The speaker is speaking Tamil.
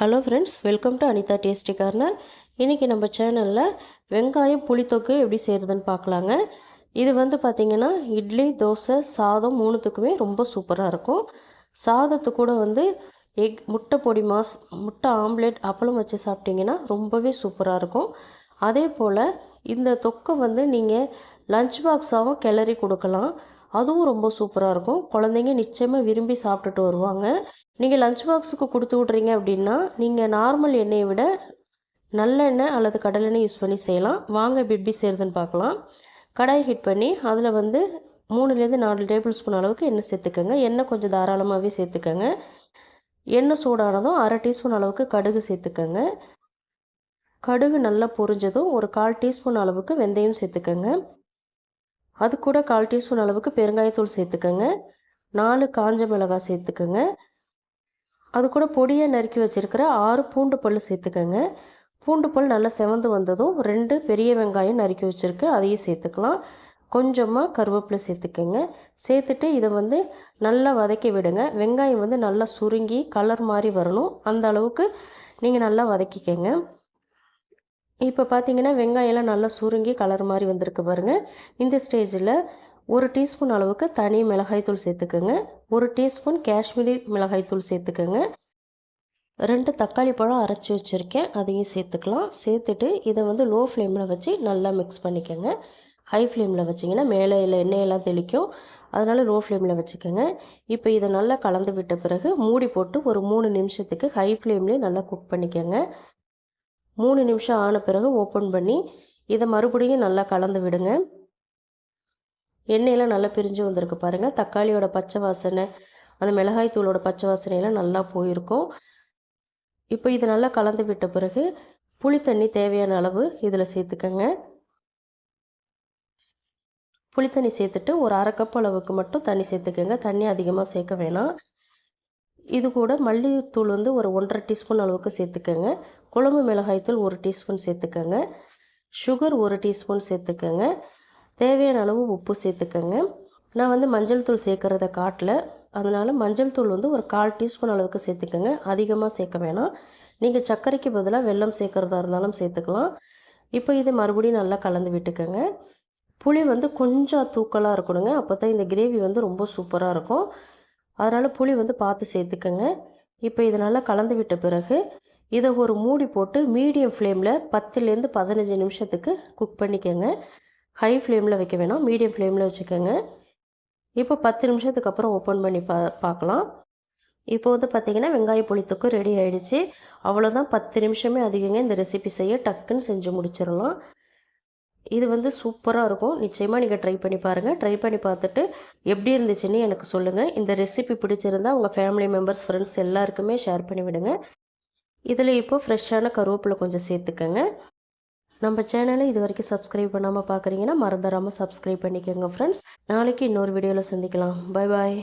Hello friends welcome to Anitha tasty corner இன்றைக்கி நம்ம சேனலில் வெங்காயம் புளித்தொக்கு எப்படி செய்கிறதுன்னு பார்க்கலாங்க. இது வந்து பார்த்திங்கன்னா இட்லி தோசை சாதம் மூணுத்துக்குமே ரொம்ப சூப்பராக இருக்கும். சாதத்து கூட வந்து எக் முட்டை பொடி மாஸ் முட்டை ஆம்லேட் அப்பளம் வச்சு சாப்பிட்டிங்கன்னா ரொம்பவே சூப்பராக இருக்கும். அதே போல் இந்த தொக்கை வந்து நீங்கள் லஞ்ச் பாக்ஸாகவும் கிளறி கொடுக்கலாம். அதுவும் ரொம்ப சூப்பராக இருக்கும். குழந்தைங்க நிச்சயமாக விரும்பி சாப்பிட்டுட்டு வருவாங்க. நீங்கள் லஞ்ச் பாக்ஸுக்கு கொடுத்து விட்றீங்க அப்படின்னா நீங்கள் நார்மல் எண்ணெயை விட நல்லெண்ணெய் அல்லது கடலெண்ணெய் யூஸ் பண்ணி செய்யலாம். வாங்க இப்படி செய்கிறதுன்னு பார்க்கலாம். கடாய் ஹீட் பண்ணி அதில் வந்து மூணுலேருந்து நாலு டேபிள் ஸ்பூன் அளவுக்கு எண்ணெய் சேர்த்துக்கோங்க. எண்ணெய் கொஞ்சம் தாராளமாகவே சேர்த்துக்கோங்க. எண்ணெய் சூடானதும் அரை டீஸ்பூன் அளவுக்கு கடுகு சேர்த்துக்கோங்க. கடுகு நல்லா பொரிஞ்சதும் ஒரு கால் டீஸ்பூன் அளவுக்கு வெந்தயம் சேர்த்துக்கோங்க. அது கூட கால் டீஸ்பூன் அளவுக்கு பெருங்காயத்தூள் சேர்த்துக்கோங்க. நாலு காஞ்ச மிளகாய் சேர்த்துக்கோங்க. அது கூட பொடியாக நறுக்கி வச்சுருக்கிற ஆறு பூண்டு பல் சேர்த்துக்கோங்க. பூண்டு பல் நல்லா செவந்து வந்ததும் ரெண்டு பெரிய வெங்காயம் நறுக்கி வச்சுருக்கேன். அதையும் சேர்த்துக்கலாம். கொஞ்சமாக கருவேப்பிலை சேர்த்துக்கோங்க. சேர்த்துட்டு இதை வந்து நல்லா வதக்கி விடுங்க. வெங்காயம் வந்து நல்லா சுருங்கி கலர் மாதிரி வரணும். அந்த அளவுக்கு நீங்கள் நல்லா வதக்கிக்கங்க. இப்போ பார்த்தீங்கன்னா வெங்காயம்லாம் நல்லா சுருங்கி கலர் மாதிரி வந்திருக்கு பாருங்கள் இந்த ஸ்டேஜில் ஒரு டீஸ்பூன் அளவுக்கு தனி மிளகாய்த்தூள் சேர்த்துக்கோங்க. ஒரு டீஸ்பூன் காஷ்மீரி மிளகாய்த்தூள் சேர்த்துக்கோங்க. ரெண்டு தக்காளி பழம் அரைச்சி வச்சுருக்கேன். அதையும் சேர்த்துக்கலாம். சேர்த்துட்டு இதை வந்து லோ ஃப்ளேமில் வச்சு நல்லா மிக்ஸ் பண்ணிக்கோங்க. ஹை ஃப்ளேமில் வச்சிங்கன்னா மேலே இல்லை எண்ணெயெல்லாம் தெளிக்கும். அதனால் லோ ஃப்ளேமில் வச்சுக்கோங்க. இப்போ இதை நல்லா கலந்து விட்ட பிறகு மூடி போட்டு ஒரு மூணு நிமிஷத்துக்கு ஹை ஃப்ளேம்லேயே நல்லா குக் பண்ணிக்கோங்க. மூணு நிமிஷம் ஆன பிறகு ஓப்பன் பண்ணி இதை மறுபடியும் நல்லா கலந்து விடுங்க. எண்ணெயெல்லாம் நல்லா பிரிஞ்சு வந்திருக்கு பாருங்கள் தக்காளியோட பச்சை வாசனை அந்த மிளகாய் தூளோட பச்சை வாசனையெல்லாம் நல்லா போயிருக்கும். இப்போ இது நல்லா கலந்து விட்ட பிறகு புளி தண்ணி தேவையான அளவு இதில் சேர்த்துக்கங்க. புளித்தண்ணி சேர்த்துட்டு ஒரு அரை கப் அளவுக்கு மட்டும் தண்ணி சேர்த்துக்கோங்க. தண்ணி அதிகமாக சேர்க்க வேணாம். இது கூட மல்லித்தூள் வந்து ஒரு ஒன்றரை டீஸ்பூன் அளவுக்கு சேர்த்துக்கோங்க. குழம்பு மிளகாய்த்தூள் ஒரு டீஸ்பூன் சேர்த்துக்கோங்க. சுகர் ஒரு டீஸ்பூன் சேர்த்துக்கோங்க. தேவையான அளவு உப்பு சேர்த்துக்கோங்க. நான் வந்து மஞ்சள் தூள் சேர்க்குறத காட்டல. அதனால் மஞ்சள் தூள் வந்து ஒரு கால் டீஸ்பூன் அளவுக்கு சேர்த்துக்கோங்க. அதிகமாக சேர்க்க வேணாம். நீங்கள் சர்க்கரைக்கு பதிலாக வெல்லம் சேர்க்குறதா இருந்தாலும் சேர்த்துக்கலாம். இப்போ இதை மறுபடியும் நல்லா கலந்து விட்டுக்கோங்க. புளி வந்து கொஞ்சம் தூக்கலாக இருக்கணுங்க. அப்போ தான் இந்த கிரேவி வந்து ரொம்ப சூப்பராக இருக்கும். அதனால் புளி வந்து பார்த்து சேர்த்துக்கோங்க. இப்போ இது நல்லா கலந்து விட்ட பிறகு இதை ஒரு மூடி போட்டு மீடியம் ஃப்ளேமில் பத்துலேருந்து பதினஞ்சு நிமிஷத்துக்கு குக் பண்ணிக்கோங்க. ஹை ஃப்ளேமில் வைக்க வேணாம் மீடியம் ஃப்ளேமில் வச்சுக்கோங்க. இப்போ பத்து நிமிஷத்துக்கு அப்புறம் ஓப்பன் பண்ணி பா பார்க்கலாம். இப்போ வந்து பார்த்திங்கன்னா வெங்காய புளித்துக்கு ரெடி ஆகிடுச்சு அவ்வளோதான் பத்து நிமிஷமே அதிகங்க. இந்த ரெசிபி செய்ய டக்குன்னு செஞ்சு முடிச்சிடலாம். இது வந்து சூப்பராக இருக்கும். நிச்சயமாக நீங்கள் ட்ரை பண்ணி பாருங்கள் ட்ரை பண்ணி பார்த்துட்டு எப்படி இருந்துச்சுன்னு எனக்கு சொல்லுங்கள் இந்த ரெசிபி பிடிச்சிருந்தா உங்கள் ஃபேமிலி மெம்பர்ஸ் ஃப்ரெண்ட்ஸ் எல்லாருக்குமே ஷேர் பண்ணி விடுங்க. இதில் இப்போது ஃப்ரெஷ்ஷான கருவேப்பிலை கொஞ்சம் சேர்த்துக்கோங்க. நம்ம சேனலை இது வரைக்கும் சப்ஸ்கிரைப் பண்ணாமல் பார்க்குறீங்கன்னா மறந்துடாமல் சப்ஸ்கிரைப் பண்ணிக்கோங்க ஃப்ரெண்ட்ஸ் நாளைக்கு இன்னொரு வீடியோவில் சந்திக்கலாம். பாய் பாய்